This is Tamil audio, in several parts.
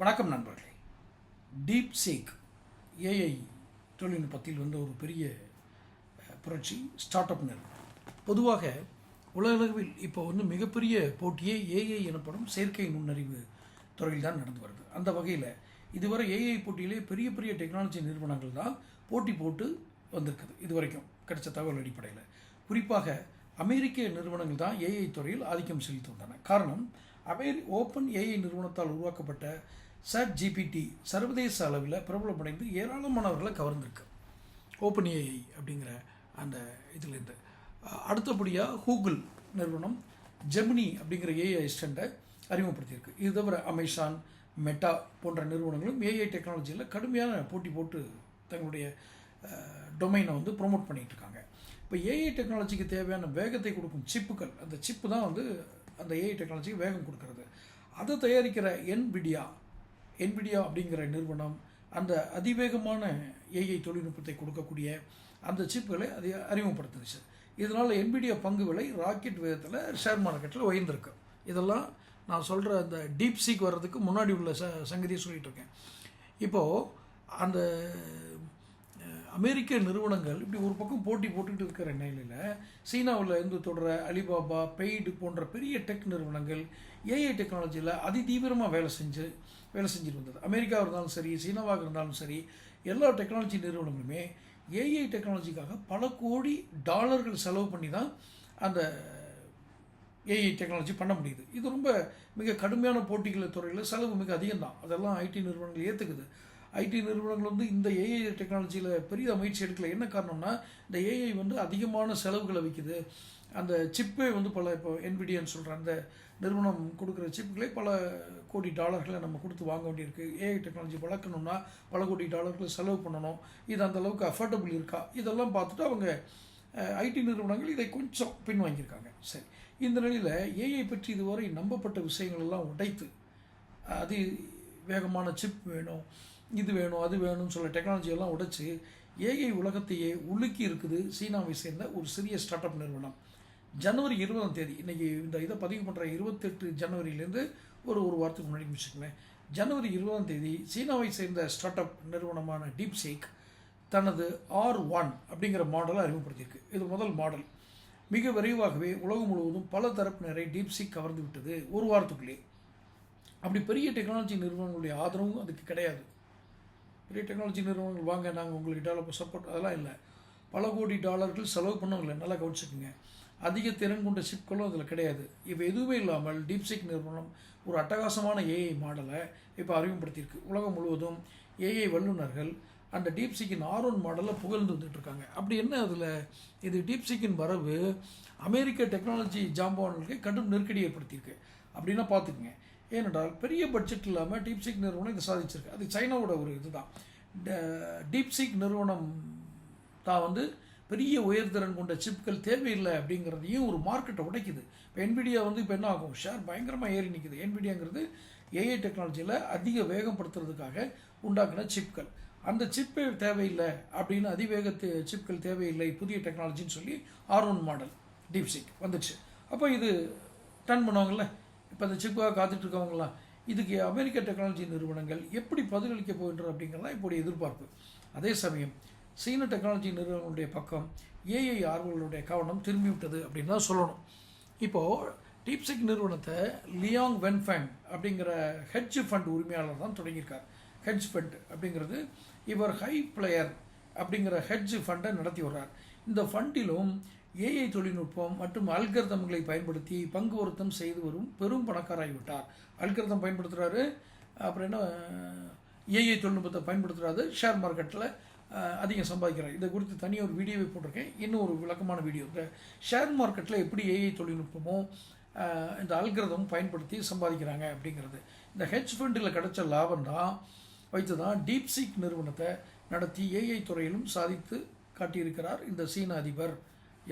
வணக்கம் நண்பர்களே. டீப் சேக் ஏஐ தொழில்நுட்பத்தில் வந்து ஒரு பெரிய புரட்சி ஸ்டார்ட் அப் நிறுவனம். பொதுவாக உலகளவில் இப்போ வந்து மிகப்பெரிய போட்டியே ஏஐ எனப்படும் செயற்கை நுண்ணறிவு துறையில் தான் நடந்து வருது. அந்த வகையில் இதுவரை ஏஐ போட்டியிலே பெரிய பெரிய டெக்னாலஜி நிறுவனங்கள் தான் போட்டி போட்டு வந்திருக்குது. இது வரைக்கும் கிடைச்ச தகவல் அடிப்படையில். குறிப்பாக அமெரிக்க நிறுவனங்கள் தான் ஏஐ துறையில் ஆதிக்கம் செலுத்தி வந்தன. காரணம் அமெரி ஓப்பன் ஏஐ நிறுவனத்தால் உருவாக்கப்பட்ட சாட் ஜிபிடி சர்வதேச அளவில் பிரபலமடைந்து ஏராளமானவர்களை கவர்ந்திருக்கு. ஓப்பன் ஏஐ அப்படிங்கிற அந்த இதுலேருந்து அடுத்தபடியாக கூகுள் நிறுவனம் ஜெமினி அப்படிங்கிற ஏஐ அசிஸ்டண்ட்டை அறிமுகப்படுத்தியிருக்கு. இது தவிர அமேசான் மெட்டா போன்ற நிறுவனங்களும் ஏஐ டெக்னாலஜியில் கடுமையான போட்டி போட்டு தங்களுடைய டொமைனை வந்து ப்ரொமோட் பண்ணிகிட்டு இருக்காங்க. இப்போ ஏஐ டெக்னாலஜிக்கு தேவையான வேகத்தை கொடுக்கும் சிப்புகள் அந்த சிப்பு தான் வந்து அந்த ஏஐ டெக்னாலஜிக்கு வேகம் கொடுக்கறது. அதை தயாரிக்கிற என்விடியா என்பிடியா அப்படிங்கிற நிறுவனம் அந்த அதிவேகமான ஏஐ தொழில்நுட்பத்தை கொடுக்கக்கூடிய அந்த சிப்புகளை அதை அறிமுகப்படுத்துனுச்சு இதனால் என்பிடியா பங்கு விலை ராக்கெட் வேகத்தில் ஷேர் மார்க்கெட்டில் உயர்ந்திருக்கு. இதெல்லாம் நான் சொல்கிற அந்த டீப் சீக் வர்றதுக்கு முன்னாடி உள்ள ச சங்கதியை சொல்லிட்டு இருக்கேன். இப்போது அந்த அமெரிக்க நிறுவனங்கள் இப்படி ஒரு பக்கம் போட்டி போட்டுக்கிட்டு இருக்கிற நிலையில் சீனாவில் இருந்து தொடர அலிபாபா பெய்டு போன்ற பெரிய டெக் நிறுவனங்கள் ஏஐ டெக்னாலஜியில் அதிதீவிரமாக வேலை செஞ்சு வேலை செஞ்சுட்டு வந்தது. அமெரிக்காவாக இருந்தாலும் சரி சீனாவாக இருந்தாலும் சரி எல்லா டெக்னாலஜி நிறுவனங்களுமே ஏஐ டெக்னாலஜிக்காக பல கோடி டாலர்கள் செலவு பண்ணி தான் அந்த ஏஐ டெக்னாலஜி பண்ண முடியுது. இது ரொம்ப மிக கடுமையான போட்டிகள் துறையில் செலவு மிக அதிகம்தான். அதெல்லாம் ஐடி நிறுவனங்கள் ஏற்றுக்குது ஐடி நிறுவனங்கள் வந்து இந்த ஏஐ டெக்னாலஜியில் பெரிய முயற்சி எடுக்கல. என்ன காரணம்னா இந்த ஏஐ வந்து அதிகமான செலவுகளை வைக்குது. அந்த சிப்பே வந்து பல இப்போ என்பிடின்னு சொல்கிற அந்த நிறுவனம் கொடுக்குற சிப்புகளே பல கோடி டாலர்களை நம்ம கொடுத்து வாங்க வேண்டியிருக்கு. ஏஐ டெக்னாலஜி வளர்க்கணும்னா பல கோடி டாலர்களை செலவு பண்ணணும். இது அந்த அளவுக்கு அஃபோர்டபுள் இருக்கா? இதெல்லாம் பார்த்துட்டு அவங்க ஐடி நிறுவனங்கள் இதை கொஞ்சம் பின்வாங்கியிருக்காங்க. சரி. இந்த நிலையில் ஏஐ பற்றி இதுவரை நம்பப்பட்ட விஷயங்கள் எல்லாம் உடைத்து அது வேகமான சிப் வேணும். இது வேணும் அது வேணும்னு சொல்ல டெக்னாலஜியெல்லாம் உடைச்சி ஏஐ உலகத்தையே உலுக்கி இருக்குது சீனாவை சேர்ந்த ஒரு சிறிய ஸ்டார்ட் அப் நிறுவனம். ஜனவரி இருபதாம் தேதி இன்றைக்கி இந்த இதை பதிவு பண்ணுற இருபத்தெட்டு ஜனவரியிலேருந்து ஒரு ஒரு வாரத்துக்கு முன்னாடி வச்சுக்கோங்களேன் ஜனவரி இருபதாம் தேதி சீனாவை சேர்ந்த ஸ்டார்ட் அப் நிறுவனமான டீப் சேக் தனது ஆர் ஒன் அப்படிங்கிற மாடலை அறிமுகப்படுத்தியிருக்கு. இது முதல் மாடல் மிக விரைவாகவே உலகம் முழுவதும் பல தரப்பினரை டீப்சிக் கவர்ந்து விட்டது ஒரு வாரத்துக்குள்ளேயே அப்படி பெரிய டெக்னாலஜி நிறுவனங்களுடைய ஆதரவும் அதுக்கு கிடையாது. பெரிய டெக்னாலஜி நிறுவனங்கள் வாங்க நாங்கள் உங்களுக்கு டெவலப் சப்போர்ட் அதெல்லாம் இல்லை. பல கோடி டாலர்கள் செலவு பண்ணவங்களை நல்லா கவனிச்சுக்குங்க. அதிக திறன் கொண்ட சிப்களும் அதில் கிடையாது. இப்போ எதுவுமே இல்லாமல் டீப்சிக் நிறுவனம் ஒரு அட்டகாசமான ஏஐ மாடலை இப்போ அறிமுகப்படுத்தியிருக்கு. உலகம் முழுவதும் ஏஐ வல்லுநர்கள் அந்த டீப்சிக்கின் ஆர் ஒன் மாடலை புகழ்ந்து வந்துட்டுருக்காங்க அப்படி என்ன அதில்? இது டீப்சிக்கின் வரவு அமெரிக்க டெக்னாலஜி ஜாம்பவான்களுக்கு கடும் நெருக்கடி ஏற்படுத்தியிருக்கு. அப்படின்னா பார்த்துக்குங்க. ஏனென்றால் பெரிய பட்ஜெட் இல்லாமல் டீப்சிக் நிறுவனம் இதை சாதிச்சிருக்கு. அது சைனாவோட ஒரு இதுதான். டீப்சிக் நிறுவனம் தான் வந்து பெரிய உயர்திறன் கொண்ட சிப்கள் தேவையில்லை அப்படிங்கிறதையும் ஒரு மார்க்கெட்டை உடைக்குது. இப்போ என்பிடியா வந்து இப்போ என்ன ஆகும்? ஷேர் பயங்கரமாக ஏறி நிற்குது என்பிடியாங்கிறது ஏஐ டெக்னாலஜியில் அதிக வேகப்படுத்துறதுக்காக உண்டாக்குன சிப்கள். அந்த சிப்பு தேவையில்லை அப்படின்னு அதிவேக சிப்கள் தேவையில்லை புதிய டெக்னாலஜின்னு சொல்லி ஆர் ஒன் மாடல் டீப்சிக் வந்துச்சு. அப்போ இது டர்ன் பண்ணுவாங்கள்ல இப்போ அந்த செக்குவாக காத்துட்டு இருக்கவங்களாம் இதுக்கு அமெரிக்க டெக்னாலஜி நிறுவனங்கள் எப்படி பதிலளிக்க போகின்றன அப்படிங்கிறதான் இப்போடைய எதிர்பார்ப்பு. அதே சமயம் சீன டெக்னாலஜி நிறுவனங்களுடைய பக்கம் ஏஐ ஆர்வலருடைய கவனம் திரும்பிவிட்டது அப்படின்னு தான் சொல்லணும். இப்போது டீப்சிக் நிறுவனத்தை லியாங் வென்ஃபேங் அப்படிங்கிற ஹெட்ஜ் ஃபண்ட் உரிமையாளர் தான் தொடங்கியிருக்கார். ஹெட்ஜ் ஃபண்ட் அப்படிங்கிறது இவர் ஹை பிளேயர் அப்படிங்கிற ஹெட்ஜ் ஃபண்டை நடத்தி வர்றார். இந்த ஃபண்டிலும் ஏஐ தொழில்நுட்பம் மற்றும் அல்கர்தம்களை பயன்படுத்தி பங்கு செய்து வரும் பெரும் பணக்காராகிவிட்டார். அல்கர்தம் பயன்படுத்துகிறாரு அப்புறம் என்ன ஏஐ தொழில்நுட்பத்தை பயன்படுத்துகிறாரு ஷேர் மார்க்கெட்டில் அதிகம் சம்பாதிக்கிறார். இதை குறித்து தனியாக ஒரு வீடியோவை போட்டிருக்கேன். இன்னும் ஒரு விளக்கமான வீடியோ இந்த ஷேர் மார்க்கெட்டில் எப்படி ஏஐ தொழில்நுட்பமும் இந்த அல்கிரதம் பயன்படுத்தி சம்பாதிக்கிறாங்க அப்படிங்கிறது. இந்த ஹெச் ஃபண்டில் கிடைச்ச லாபம் தான் வைத்து தான் டீப்சீக் நிறுவனத்தை நடத்தி ஏஐ துறையிலும் சாதித்து காட்டியிருக்கிறார் இந்த சீன அதிபர்.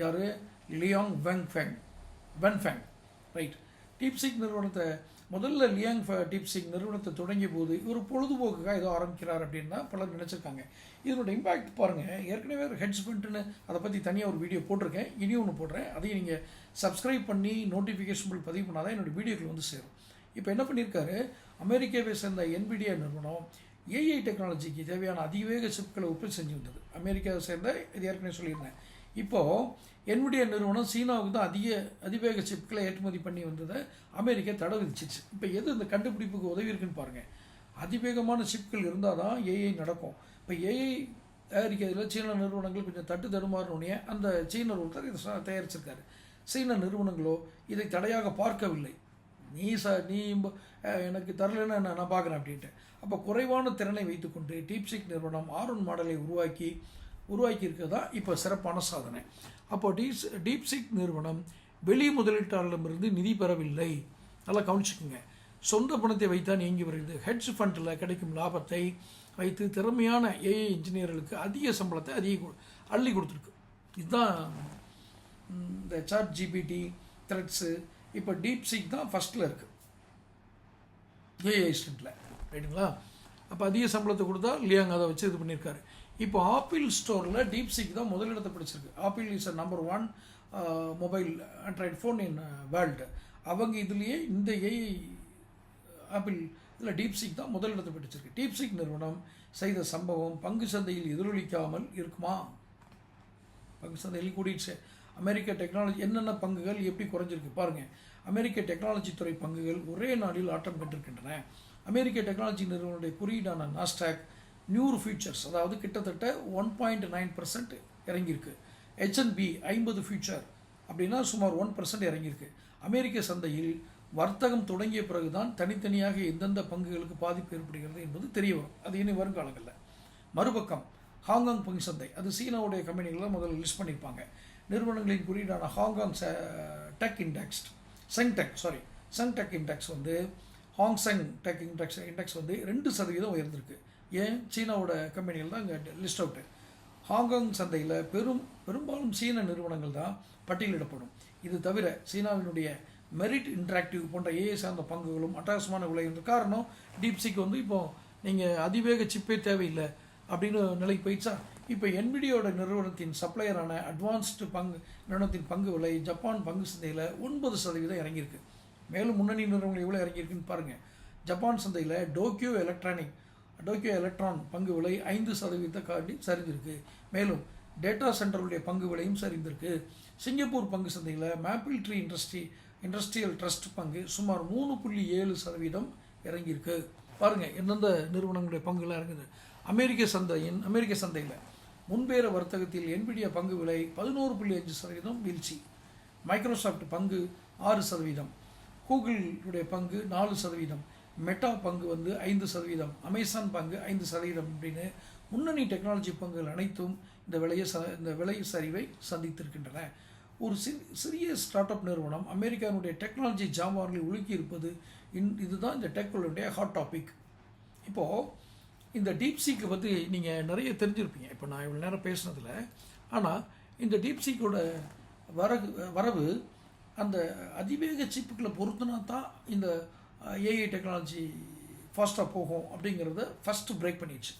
யார்? லியாங் வெங் ஃபெங் வென்ஃபெங் ரைட் டீப்சிக் நிறுவனத்தை முதல்ல லியாங் ஃப டீப்சிக் நிறுவனத்தை தொடங்கிய போது இவர் பொழுதுபோக்குக்காக ஏதோ ஆரம்பிக்கிறார் அப்படின்னு பலர் நினச்சிருக்காங்க. இதனோட இம்பாக்ட் பாருங்கள் ஏற்கனவே ஒரு ஹெட்ஸ் அதை பற்றி தனியாக ஒரு வீடியோ போட்டிருக்கேன். இனி ஒன்று போடுறேன். அதையும் நீங்கள் சப்ஸ்கிரைப் பண்ணி நோட்டிஃபிகேஷன் பில் பதிவு பண்ணால் தான் என்னோட வீடியோக்கள் வந்து சேரும். இப்போ என்ன பண்ணியிருக்காரு அமெரிக்காவை சேர்ந்த என்பிடிஏ நிறுவனம் ஏஐ டெக்னாலஜிக்கு தேவையான அதிவேக சிப்களை உற்பத்தி செஞ்சு வந்தது. அமெரிக்காவை சேர்ந்த இது ஏற்கனவே சொல்லியிருந்தேன். இப்போது என்னுடைய நிறுவனம் சீனாவுக்கு தான் அதிக அதிவேக சிப்களை ஏற்றுமதி பண்ணி வந்ததை அமெரிக்கா தடை விதிச்சிச்சு இப்போ எது இந்த கண்டுபிடிப்புக்கு உதவி இருக்குன்னு பாருங்கள் அதிவேகமான சிப்கள் இருந்தால் தான் ஏஐ நடக்கும். இப்போ ஏஐ தயாரிக்கிறதுல சீன நிறுவனங்கள் கொஞ்சம் தட்டு தடுமாறினோடனே அந்த சீன ஒருத்தர் இதை தயாரிச்சிருக்காரு. சீன நிறுவனங்களோ இதை தடையாக பார்க்கவில்லை. நீ ச நீ இம்ப- எனக்கு தரலைன்னா நான் பார்க்குறேன் அப்படின்ட்டு. அப்போ குறைவான திறனை வைத்துக்கொண்டு டீப்சிக் நிறுவனம் ஆர்ஒன் மாடலை உருவாக்கி உருவாக்கி இருக்கிறதா இப்போ சிறப்பான சாதனை. அப்போ டீப்ஸ் டீப்சிக் நிறுவனம் வெளி முதலீட்டாளரிடமிருந்து நிதி பெறவில்லை. நல்லா கவனிச்சுக்கோங்க. சொந்த பணத்தை வைத்தான் இயங்கி வருகிறது. ஹெட்ஜ் ஃபண்டில் கிடைக்கும் லாபத்தை வைத்து திறமையான ஏஐ இன்ஜினியர்களுக்கு அதிக சம்பளத்தை அதிக அள்ளி கொடுத்துருக்கு. இதுதான் இந்த சாட் ஜிபிடி த்ரெட்ஸு இப்போ டீப்சிக் தான் ஃபஸ்ட்டில் இருக்குது ஏஐ அசிஸ்டண்ட்டில் ரைட்டுங்களா? அப்போ அதிக சம்பளத்தை கொடுத்தா லியாங் அதை வச்சு இது பண்ணியிருக்காரு. இப்போ ஆப்பிள் ஸ்டோரில் டீப்சிக் தான் முதலிடத்தை பிடிச்சிருக்கு. Apple is a number one mobile Android phone in world அவங்க இதுலேயே இந்த ஏஐ ஆப்பிள் இதில் டீப்சிக் தான் முதலிடத்தை பிடிச்சிருக்கு. டீப்சிக் நிறுவனம் செய்த சம்பவம் பங்கு சந்தையில் எதிரொலிக்காமல் இருக்குமா? பங்கு சந்தையில் கூடிடுச்சு. அமெரிக்க டெக்னாலஜி என்னென்ன பங்குகள் எப்படி குறைஞ்சிருக்கு பாருங்கள் அமெரிக்க டெக்னாலஜி துறை பங்குகள் ஒரே நாளில் ஆட்டம் கண்டிருக்கின்றன. அமெரிக்க டெக்னாலஜி நிறுவனத்துடைய குறியீடான நாஸ்டாக் நியூர் ஃபியூச்சர்ஸ் அதாவது கிட்டத்தட்ட ஒன் பாயிண்ட் நைன் பர்சன்ட் இறங்கியிருக்கு. ஹெச்என்பி ஐம்பது ஃபியூச்சர் அப்படின்னா சுமார் ஒன் பர்சன்ட் இறங்கியிருக்கு. அமெரிக்க சந்தையில் வர்த்தகம் தொடங்கிய பிறகுதான் தனித்தனியாக எந்தெந்த பங்குகளுக்கு பாதிப்பு ஏற்படுகிறது என்பது தெரிய வரும். அது இனி வருங்காலங்களில் மறுபக்கம் ஹாங்காங் பங்கு சந்தை. அது சீனாவுடைய கம்பெனிகளை முதல்ல லிஸ்ட் பண்ணியிருப்பாங்க. நிறுவனங்களின் குறியீடான Hong Kong tech index செங்டெக் sorry Seng tech index வந்து Hang Seng tech index index வந்து ரெண்டு சதவீதம் உயர்ந்திருக்கு. ஏன் சீனாவோட கம்பெனிகள் தான் இங்கே லிஸ்ட் அவுட்டு ஹாங்காங் சந்தையில் பெரும் பெரும்பாலும் சீன நிறுவனங்கள் தான் பட்டியலிடப்படும். இது தவிர சீனாவினுடைய மெரிட் இன்ட்ராக்டிவ் போன்ற ஏஐ சார்ந்த பங்குகளும் அட்டகாசமான விலை காரணம். டீப்சிக்கு வந்து இப்போ நீங்கள் அதிவேக சிப்பே தேவையில்லை அப்படின்னு நிலைக்கு போயிடுச்சா? இப்போ என்பிடியோட நிறுவனத்தின் சப்ளையரான அட்வான்ஸ்டு பங்கு நிறுவனத்தின் பங்கு விலை ஜப்பான் பங்கு சந்தையில் ஒன்பது சதவீதம் இறங்கியிருக்கு. மேலும் முன்னணி நிறுவனங்கள் எவ்வளோ இறங்கியிருக்குன்னு பாருங்கள் ஜப்பான் சந்தையில் டோக்கியோ எலக்ட்ரானிக் டோக்கியோ எலக்ட்ரான் பங்கு விலை ஐந்து சதவீதத்தை காட்டி சரிந்திருக்கு. மேலும் டேட்டா சென்டருடைய பங்கு விலையும் சரிந்திருக்கு. சிங்கப்பூர் பங்கு சந்தையில் Mapletree industry industrial trust பங்கு சுமார் மூணு புள்ளி ஏழு சதவீதம் இறங்கியிருக்கு. பாருங்கள் எந்தெந்த நிறுவனங்களுடைய பங்குலாம் இறங்குது அமெரிக்க சந்தையின் அமெரிக்க சந்தையில் முன்பேற வர்த்தகத்தில் என்பிடியா பங்கு விலை பதினோரு புள்ளி அஞ்சு சதவீதம் வீழ்ச்சி. மைக்ரோசாஃப்ட் பங்கு ஆறு சதவீதம். கூகுளுடைய பங்கு நாலு சதவீதம். மெட்டா பங்கு வந்து ஐந்து சதவீதம் அமேசான் பங்கு ஐந்து சதவீதம் அப்படின்னு முன்னணி டெக்னாலஜி பங்குகள் அனைத்தும் இந்த விலையை ச இந்த விலை சரிவை சந்தித்திருக்கின்றன. ஒரு சி சிறிய ஸ்டார்ட் அப் நிறுவனம் அமெரிக்காவினுடைய டெக்னாலஜி ஜாமான்களை உலுக்கி இருப்பது இன் இதுதான் இந்த டெக்னுடைய ஹாட் டாபிக் இப்போது இந்த டீப்சீக்கை பற்றி நீங்கள் நிறைய தெரிஞ்சிருப்பீங்க. இப்போ நான் இவ்வளோ நேரம் பேசுனதில் ஆனால் இந்த டீப்சீக்கோட வரகு வரவு அந்த அதிவேக சிப்புக்களை பொறுத்துனா தான் இந்த ஏஐ டெக்னாலஜி ஃபாஸ்ட்டாக போகும் அப்படிங்கிறத ஃபஸ்ட்டு பிரேக் பண்ணிடுச்சு.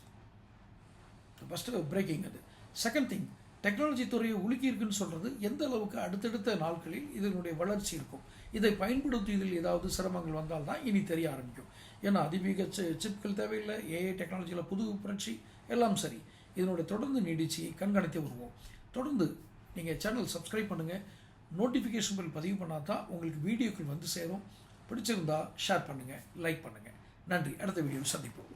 ஃபஸ்ட்டு பிரேக்கிங் அது. செகண்ட் திங் டெக்னாலஜி துறையை உலுக்கி இருக்குன்னு சொல்கிறது எந்த அளவுக்கு அடுத்தடுத்த நாட்களில் இதனுடைய வளர்ச்சி இருக்கும். இதை பயன்படுத்தியதில் ஏதாவது சிரமங்கள் வந்தால் தான் இனி தெரிய ஆரம்பிக்கும். ஏன்னா அதிவேக சி- சிப்கள் தேவையில்லை ஏஐ டெக்னாலஜியில் புது புரட்சி எல்லாம் சரி. இதனுடைய தொடர்ந்து நீடிச்சு கண்காணித்து வருவோம். தொடர்ந்து நீங்கள் சேனல் சப்ஸ்கிரைப் பண்ணுங்கள் நோட்டிஃபிகேஷன் பில் பதிவு பண்ணால் தான் உங்களுக்கு வீடியோக்கள் வந்து சேரும். பிடிச்சிருந்தா ஷேர் பண்ணுங்கள் லைக் பண்ணுங்கள் நன்றி. அடுத்த வீடியோவில் சந்திப்போம்.